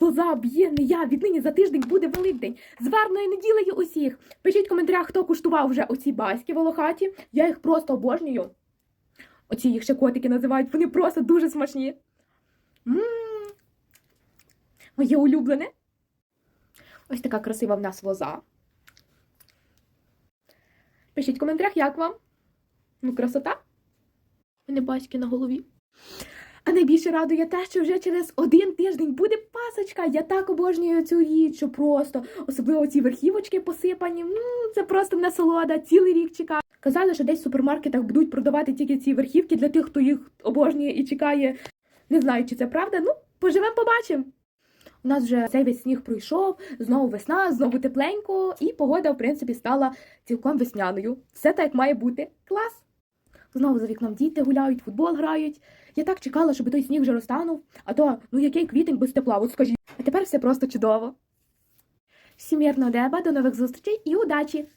Лоза б'є, не я. Віднині за тиждень буде Великдень. З неділею усіх. Пишіть в коментарях, хто куштував вже оці баськи волохаті. Я їх просто обожнюю. Оці їх ще котики називають, вони просто дуже смачні. М. Моє улюблене. Ось така красива в нас лоза. Пишіть в коментарях, як вам. Ну, красота. У мене баськи на голові. А найбільше радує те, що вже через один тиждень буде пасочка. Я так обожнюю цю річ, що просто особливо ці верхівочки посипані. м це просто насолода, цілий рік чекаю. Казали, що десь в супермаркетах будуть продавати тільки ці верхівки для тих, хто їх обожнює і чекає. Не знаю, чи це правда. Ну, поживемо, побачимо. У нас вже цей весь сніг пройшов, знову весна, знову тепленько, і погода, в принципі, стала цілком весняною. Все так, як має бути. Клас! Знову за вікном діти гуляють, футбол грають. Я так чекала, щоб той сніг вже розтанув, а то ну який квітень без тепла, от скажіть. А тепер все просто чудово. Всім мирного неба, до нових зустрічей і удачі!